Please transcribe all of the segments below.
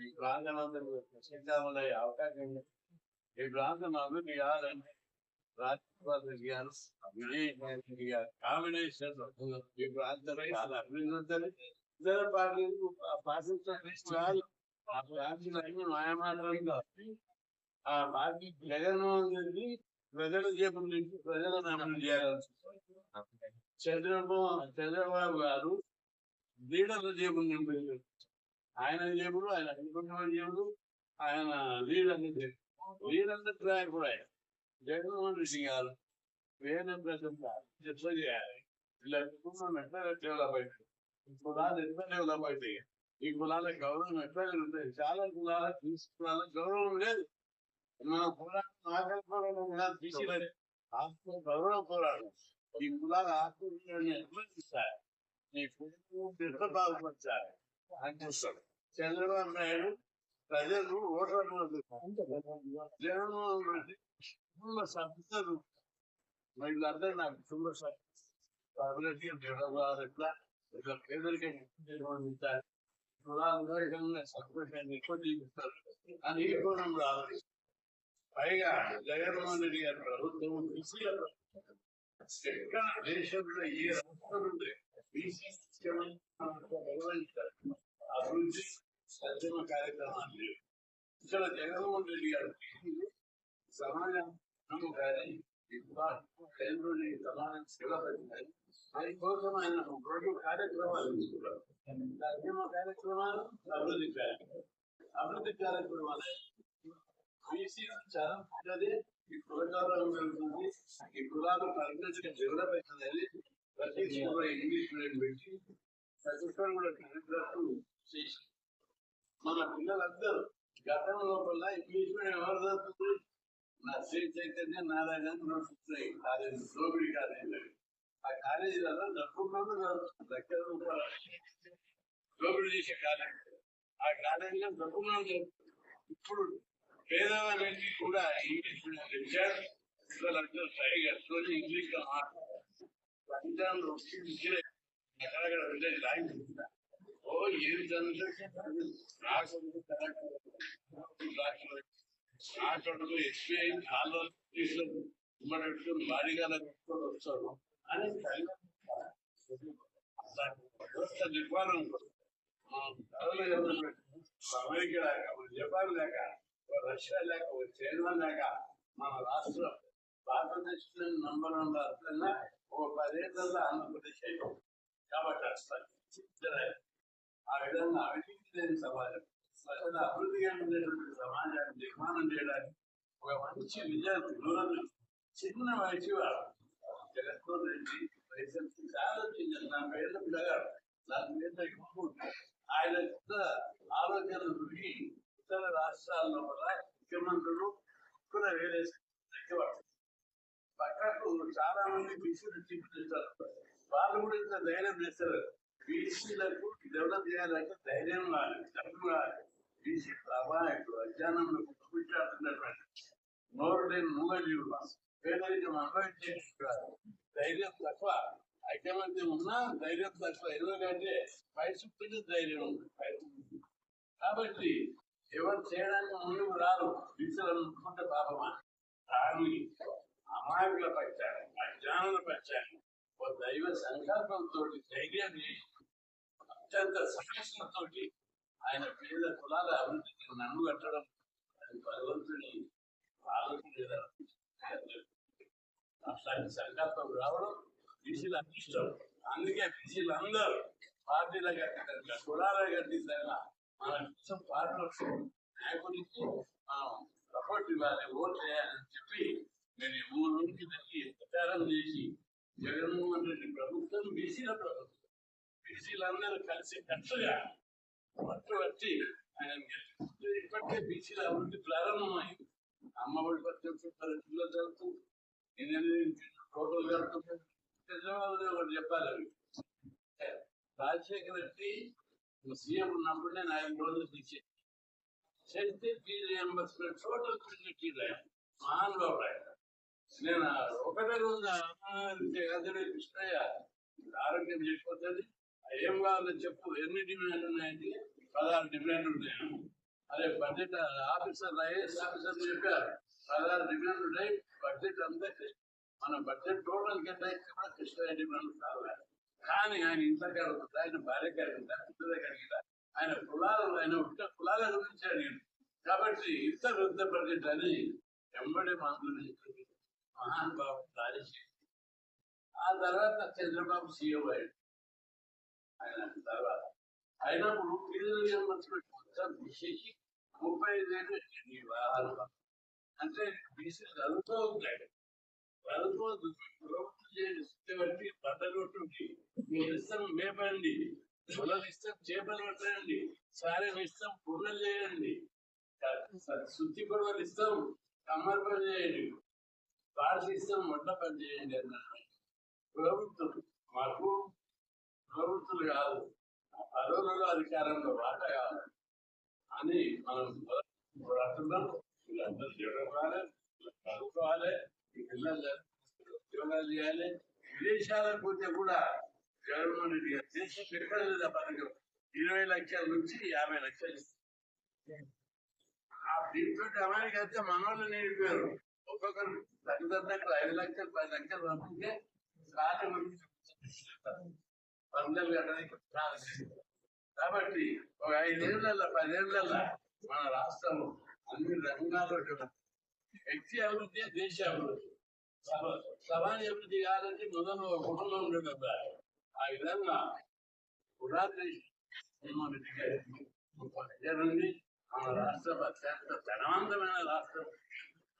ఈ ప్రాంగణంలో ప్రసిద్ధమయ్యే అవకాశం ఉంది. ఈ ప్రాంతం అభివృద్ధి కావాలంటే రాజకీయ గారు విజయ్ గారు కాంబినేషన్ ఈ ప్రాంతంలో చాలా అభివృద్ధి ఇతర పార్టీలు ఆ పార్టీలన్నీ మాయమాటలు ఆ పార్టీ జగన్మోహన్ రెడ్డి ప్రజల జీపం నుంచి ప్రజలను అభివృద్ధి చేయాల్సి చంద్రబాబు చంద్రబాబు గారు లీడర్ల జీపం నింపారు ఆయన జేబులు ఆయన అనుకున్న జేబులు ఆయన లీడర్ల జేబులు లీడర్ల ట్రాక్ కూడా జగన్మోహన్ రెడ్డి గారు వేరే ప్రజలు ఎట్లా చేయాలి. ఇలా కుటుంబం ఎట్లా డెవలప్ అవుతుంది కులాలు ఎట్లా డెవలప్ అవుతాయి ఈ కులాల గౌరవం ఎట్లా జరుగుతుంది చాలా కులాల తీసుకులాల గౌరవం లేదు. మన పోరాటం ఆకలి పోరాటం కాదు ఆత్మ గౌరవ పోరాటం. ఈ కులాల ఆత్మ ఎట్లా తీస్తారు ఈ కుటుంబం ఎట్లా బాగుపరచాలి? అందిస్తాడు చంద్రబాబు నాయుడు ప్రజలు ఓటర్లు జగన్మోహన్ రెడ్డి కుటుంబ సభ్యులు. వీళ్ళందరూ నాకు కుటుంబ సభ్యులకి జగన్మోహన్ ఎట్లా? ఇట్లా పేదరికం సంతోషాన్ని ఎక్కువ చూపిస్తారు అని ఈ కోణం రావాలి. పైగా జగన్మోహన్ రెడ్డి గారి ప్రభుత్వం బీసీల ప్రభుత్వం. ఎక్కడ దేశంలో ఏ రాష్ట్రం ఉంది బీసీ నిర్వహించారు గురించి సంక్షేమ కార్యక్రమాలు ఇక్కడ జగన్మోహన్ రెడ్డి గారు సమాజం కానీ కేంద్రుని సమాజం సేవ పెట్టాలి దానికోసం ఆయన రెండు కార్యక్రమాలు తీసుకున్నారు. సంక్షేమ కార్యక్రమాలు అభివృద్ధి కార్యక్రమాలు అభివృద్ధి కార్యక్రమాలు బీసీ చాలా పెద్దది ఈ కులకాలం జరుగుతుంది ఈ కులాలు పరిగణించిన డెవలప్ అవుతుంది ప్రతి ఇంగ్లీష్ మీడియం పెట్టి ప్రతి ఒక్కరు కూడా చరిత్రకు చేసి మన పిల్లలందరూ గతం లోపల ఇంగ్లీష్ మీడియం ఎవరు చదువుతుంది నా శ్రీ చైతన్య నారాయణ నడుస్తున్నాయి కాలేజీ దోపిడి కాలేజీ ఆ కాలేజీలలో డబ్బులు చదువుతుంది దగ్గర రూపాయలు దోపిడీ చేసే కాలేజీ ఆ కాలేజీలో డబ్బులు ఇప్పుడు పేదవాళ్ళకి కూడా ఇంగ్లీష్ మీడియం తెచ్చారు పిల్లలందరూ సరిగా రోజు ఇంగ్లీష్లో మాట్లాడారు పంజాబ్ విద్య అక్కడక్కడ విలేజ్ లాంగ్ ఓ ఏమి చదువుతుంది నాటకు ఎస్బీఐ చాలా ఉమ్మడి భారీగా వస్తారు అని వ్యవస్థ నిర్మాణం అమెరికా లేక మన జపాన్ లేక రష్యా లేక చైనా లేక మన రాష్ట్రం భారతదేశం నంబర్ వన్ రాష్ట్రంగా ఒక పదేళ్ళ ఆంధ్రప్రదేశ్ అయ్యాం కాబట్టి అసలు ఆ విధంగా అవినీతి లేని సమాజం ప్రజల అభివృద్ధి ఉండేటువంటి సమాజాన్ని నిర్మాణం చేయడానికి ఒక మంచి విద్యార్థి దూరం చిన్న వయసు వాడు. జగన్మోహన్ రెడ్డి వయసు చాలా చిన్న నా పేర్ల పిల్లగాడు. నా మీద ఎక్కువ ఆయన ఆలోచన ఆలోచనలు ఇతర రాష్ట్రాల్లో కూడా ముఖ్యమంత్రులు కూడా వేరే లెక్కపడతారు పక్కకు చాలా మంది బీసీలు చూపిస్తారు వాళ్ళు కూడా ఇంత ధైర్యం చేస్తారు. బీసీలకు డెవలప్ చేయాలంటే ధైర్యం కావాలి డబ్బు కావాలి బీసీ అమాయకులు అజ్ఞానంలో పుట్టుకుంటున్నటువంటి నోరు లేని మూగజీవులు పేదరికం అనుభవించే ధైర్యం తక్కువ. ఐక్యమత్యం ఉన్నా ధైర్యం తక్కువ. ఎందుకంటే పరిస్థితులు ధైర్యం ఉంది. కాబట్టి ఎవరు చేయడానికి ముందుకు రారు. బీసీలు అనుకుంటే పాపమా? కానీ అమాయకుల పక్షాన్ని అజ్ఞానుల పక్షాన్ని ఒక దైవ సంకల్పంతో ధైర్యం చేసి అత్యంత సమస్యలతో ఆయన పేద కులాల అభివృద్ధికి నన్ను కట్టడం భగవంతుని ఆలోచన లేదా అట్లాంటి సంకల్పం రావడం బీసీల అదృష్టం. అందుకే బీసీలు అందరూ పార్టీల కట్టిన కులాల కట్టిన మన కోసం పార్టీలకు నాయకుడికి మనం సపోర్ట్ ఇవ్వాలి ఓట్ చేయాలని చెప్పి నేను ఊరు నుంచి ప్రచారం చేసి జగన్మోహన్ రెడ్డి ప్రభుత్వం బీసీల ప్రభుత్వం బీసీలందరూ కలిసి కట్టుగా పట్టు వచ్చి ఆయన గెలిపిస్తే ఇప్పటికే బీసీల అభివృద్ధి ప్రారంభమైంది. అమ్మఒడి పద్దెనిమిది పది పిల్లలు చదువుతుంది ఇంజనీరింగ్ టోటల్ జరుగుతుంది చంద్రబాబు ఒకటి చెప్పాలి. అవి రాజశేఖర రెడ్డి సీఎం ఉన్నప్పుడు నేను ఐదు రోజులు తీసేది చేస్తే ఫీజు రియంబర్స్మెంట్ టోటల్ ఫీజు మహానుభావుడు ఆయన. నేను ఒకటే రోజు అదే కృష్ణయ్య ఆరోగ్యం చెప్పిపోతుంది ఏం కావాలో చెప్పు ఎన్ని డిమాండ్ ఉన్నాయండి పదహారు డిమాండ్ ఉన్నాయి. అదే బడ్జెట్ ఆఫీసర్ ఐఏఎస్ ఆఫీసర్ చెప్పారు. పదహారు డిమాండ్ ఉన్నాయి బడ్జెట్ అంతా మన బడ్జెట్ టోటల్ కంటే కూడా కృష్ణ డిమాండ్ కావాలి? కానీ ఆయన ఇంట్లో కడుగుతుంది ఆయన భార్య కడిగిందా పిల్లల కడిగిందా ఆయన కులాలు ఆయన ఉంటే కులాల గురించి అడిగింది కాబట్టి ఇంత పెద్ద బడ్జెట్ అని ఎంబడే మంత్రులు మహానుభావుడు దారి చేసి ఆ తర్వాత చంద్రబాబు సీఎం అయ్యాడు. ఆయన తర్వాత అయినప్పుడు పిల్లలు ఇవ్వమని మొత్తం తీసేసి ముప్పై ఐదు వేలు ఈ వాహనం అంటే బీసీ చదువుతూ ఉంటాడు. చదువుతూ ప్రభుత్వం చేసి బట్టలు కొట్టుండి. మీరు ఇస్తాం మేపండి. పొలం ఇస్తాం చేపలు పట్టండి. సారం ఇస్తాం పుల్లలు చేయండి. శుద్ధి గొడవలు ఇస్తాం కమ్మరి పని చేయండి. పార్టీ ఇస్తాం మొట్ట పని చేయండి అన్నారు ప్రభుత్వం ప్రభుత్వాలు కాదు పదవులలో అధికారంలో వాట కాదు అని మనం పోరాడుతున్నాం. వీళ్ళందరూ చదువుకోవాలి చదువుకోవాలి ఈ పిల్లలు ఉద్యోగాలు చేయాలి. విదేశాలకు పోతే కూడా జగన్మోహన్ రెడ్డి గారు దేశం ఎక్కడ లేదా పథకం ఇరవై లక్షల నుంచి యాభై లక్షలు ఇస్తారు. ఆ దీంతో అమెరికా అయితే మనోళ్ళు నేర్పారు ఒక్కొక్కరు తల్లిదండ్రులకు ఐదు లక్షలు పది లక్షలు పంపితే సాటి పందలు కట్టడానికి కాబట్టి ఒక ఐదేళ్ళ పదేళ్ళ మన రాష్ట్రం అన్ని రంగాల్లో వ్యక్తి అభివృద్ధి దేశ అభివృద్ధి. సమాజ అభివృద్ధి కాదంటే మొదలు ఒక కుటుంబం ఉండదు కదా. ఆ విధంగా పురాతన జగన్మోహన్ రెడ్డి గారి నుండి మన రాష్ట్రం అత్యంత ధనవంతమైన రాష్ట్రం.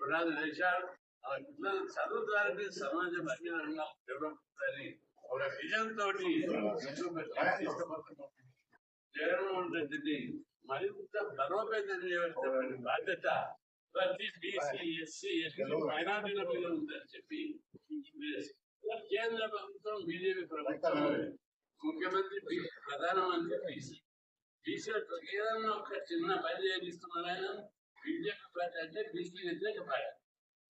పునాది దేశాలు ఆ పిల్లలు చదువు ద్వారా సమాజం అన్ని రంగాలు డెవలప్ అని ఒక విజన్ జగన్మోహన్ రెడ్డిని మరింత బలోపేతం చేయవలసిన బాధ్యత ప్రతి బీసీ ఎస్సీ ఎస్టీ మైనార్టీల మీద ఉందని చెప్పి కేంద్ర ప్రభుత్వం బీజేపీ ప్రభుత్వం ముఖ్యమంత్రి ప్రధానమంత్రి బీసీ. బీసీ ఏదన్నా ఒక చిన్న పని చేయనిస్తున్నారు ఆయన? బీజేపీ పార్టీ అంటే బీసీ వ్యతిరేక పార్టీ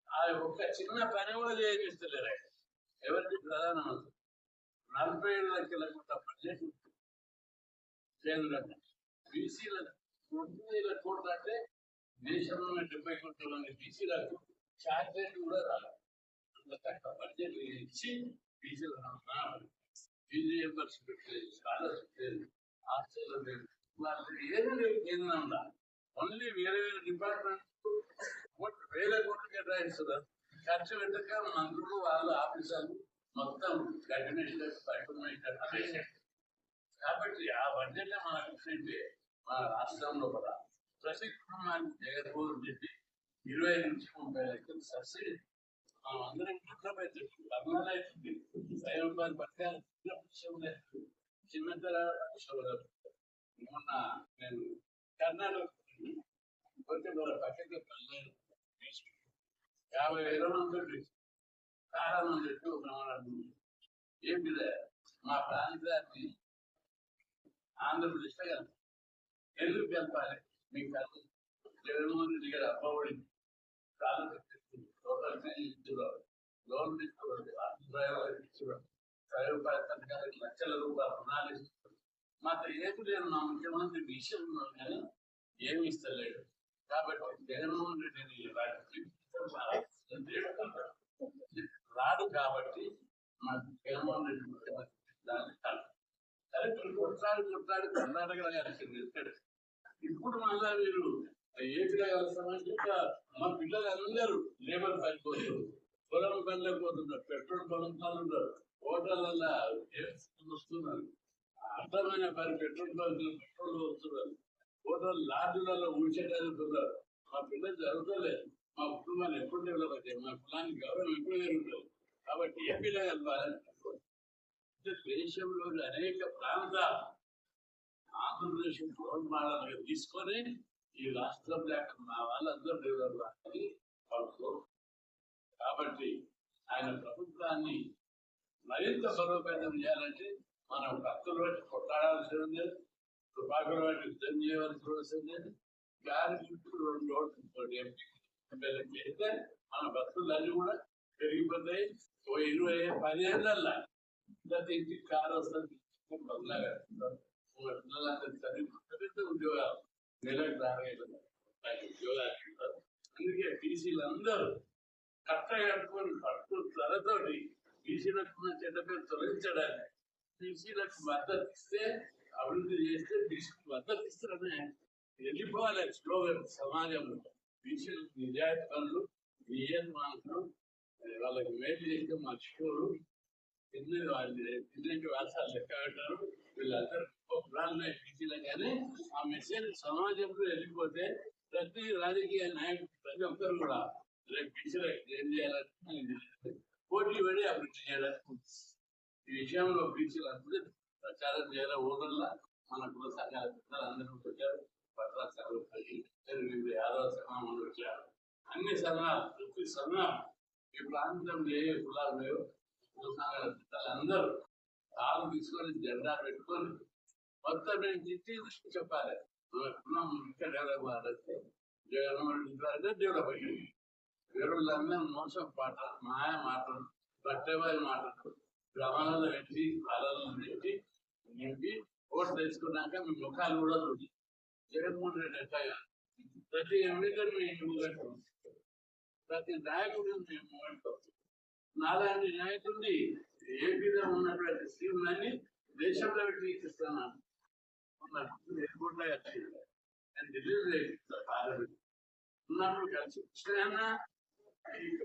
ఆ ఒక్క చిన్న పని కూడా చేయనిస్తలేరు ఆయన. ఎవరికి ప్రధానమంత్రి. నలభై ఏడు లక్షల కోట్ల బడ్జెట్ ఉంది. బీసీల తొమ్మిది వేల కోట్లు అంటే దేశంలో ఉన్న డెబ్బై కోట్ల మంది బీసీలకు చార్టెడ్ కూడా రాలేదు. అంత తక్కువ బడ్జెట్ ఇచ్చి బీసీలు ఫీజు రియంబర్స్ పెట్టలేదు స్కాలర్షిప్ లేదు హాస్టల్ లేదు. వాళ్ళకి ఏది లేదు కేంద్రంలో ఓన్లీ వేరే వేరే డిపార్ట్మెంట్ వేరే కోట్లు కేటాయిస్తున్నారు. ఖర్చు పెట్టక మంత్రులు వాళ్ళ ఆఫీసర్లు మొత్తం గడినేషన్ పట్టుకుని కాబట్టి ఆ బడ్జెట్ మనకు ఇచ్చింటే మన రాష్ట్రంలో కూడా ప్రతి కుటుంబానికి జగన్మోహన్ రెడ్డి ఇరవై నుంచి ముప్పై లక్షలు సబ్సిడీ మనం అందరం ఇంట్లో పెట్టి అవుతుంది స్వయం ఉపాధి పథకాలు చిన్న చిన్నతర మొన్న నేను కర్ణాటక పోతే మన పక్కకి పల్లెలు యాభై వేల మంది కారణం చెప్పి ఒక ప్రమాణం ఏంటి మా ప్రాంతాన్ని ఆంధ్రప్రదేశ్లో కదా ఎందుకు కలపాలి మీకు కలప జగన్మోహన్ రెడ్డి గారు అబ్బఒడి కాలం టోటల్ ఇస్తున్నారు లోన్ ఇస్తున్నారు డ్రైవర్ ఇస్తున్నారు లక్షల రూపాయలు రుణాలు ఇస్తున్నారు. మాకు ఏమి లేదు నా ముఖ్యమంత్రి విషయం ఉన్నాం కానీ ఏమి ఇస్తలేడు. కాబట్టి జగన్మోహన్ రెడ్డిని రాడు కాబట్టి మా జగన్మోహన్ రెడ్డి ముఖ్యమంత్రి దాన్ని కాదు. సరే మీరు కొట్లాడి కొట్లాడి కర్ణాటక గారికి ఇప్పుడు మళ్ళా మీరు ఏపీలో కలుస్తామని మా పిల్లలు అందరూ లేబర్ పని కోసం పొలం పనులకు పోతున్నారు. పెట్రోల్ పొలం పనులు హోటళ్ళల్లో వస్తున్నారు. అర్థమైన పని పెట్రోల్ బంకులు పెట్రోల్ వస్తున్నారు హోటల్ లాడ్జులలో ఊడ్చేటానికి మా పిల్లలు జరుగుతలేదు మా కుటుంబాన్ని ఎప్పుడు డెవలప్ అవుతాయి మా కులానికి గౌరవం ఎప్పుడు పెరుగుతుంది? కాబట్టి ఎంపీలో వెళ్ళాలని దేశంలోని అనేక ప్రాంతాలు ఆంధ్రప్రదేశ్ రోల్ మోడల్ తీసుకొని ఈ రాష్ట్రం లేకుండా వాళ్ళందరూ డెవలప్ అవ్వాలి కాబట్టి ఆయన ప్రభుత్వాన్ని మరింత బలోపేతం చేయాలంటే మనం భక్తులు బట్టి కొట్టాడాల్సి ఉంది తుపాకులు బట్టి యుద్ధం చేయవలసి వస్తుంది గాలి చుట్టూ రెండు ఓట్లు ఎమ్మెల్యే చేస్తే మన భక్తులన్నీ కూడా పెరిగిపోతాయి. ఓ ఇరవై పదిహేళ్ళల్లా లేకపోతే ఇంటికి కారు వస్తుంది. బదులాగా పిల్లలందరూ చదివి పెద్ద ఉద్యోగాలు. నెలకు రాలేదు అందుకే బీసీలు అందరూ కట్ట కట్టుకొని పట్టు త్వరతోటి బీసీలకు ఉన్న చెడ్డ పేరు తొలగించడానికి బీసీలకు మద్దతు ఇస్తే అభివృద్ధి చేస్తే బీసీలకు మద్దతు ఇస్తారనే వెళ్ళిపోవాలి స్లోగన్ సమాజంలో. బీసీలకు నిజాయితీ పనులు నియమాలు వాళ్ళకి మేలు చేస్తే మర్చిపోరు. తిన్నది వాళ్ళు తిన్నటి వాసాలు లెక్క పెట్టారు వీళ్ళందరూ ప్రాణమే బీసీలు కానీ ఆ మెసేజ్ సమాజంలో వెళ్ళిపోతే ప్రతి రాజకీయ నాయకుడు ప్రతి ఒక్కరు కూడా రేపు బీసీలకు ఏం చేయాలని పోటీ పడి అభివృద్ధి చేయాలని ఈ విషయంలో బీసీలు అందరూ ప్రచారం చేయాలి? ఊళ్ళల్లో మన కుల సంఘాల పెద్దలు అందరూ వచ్చారు. పట్ల వివిధ యాదవ సంఘం వచ్చారు. అన్ని సంఘాలు ప్రతి సంఘం ఈ ప్రాంతంలో ఏ కులాలు లేవు కుల సంఘాల తీసుకొని జెండా పెట్టుకొని మొత్తం మేము చిట్టి చెప్పాలి. ఇక్కడ డెవలప్ అవ్వాలంటే జగన్మోహన్ రెడ్డి డెవలప్ అయ్యింది వీరులందరూ మోసం పాట మాయ మాటలు పట్టేవారి మాటలు గ్రామాలలో పెట్టి పాలనలు పెట్టి నింపి ఓటు తెచ్చుకున్నాక మీ ముఖాలు కూడా చూడి. జగన్మోహన్ రెడ్డి ఎట్లా ప్రతి ఎన్నికలు మేము ముంగట్టు ప్రతి నాయకుడు మేము నాలాంటి నాయకుడిని ఏపీలో ఉన్నటువంటి స్కీమ్లన్నీ దేశంలో పెట్టి ఇస్తున్నాను ఎదుర్కొంటే నేను ఢిల్లీలో పార్లమెంట్ ఉన్నప్పుడు కలిసి కృష్ణ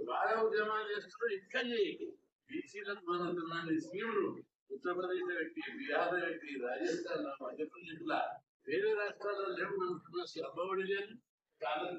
బాగా ఉద్యమాలు చేస్తున్నారు ఇంకా చేయి బీసీలకు మనకున్న స్కీములు ఉత్తరప్రదేశ్ పెట్టి బీహార్ పెట్టి రాజస్థాన్ మధ్యప్రదేశ్ లా వేరే రాష్ట్రాల్లో లేవు మనకున్న అబ్బఒడి లేదు కాలం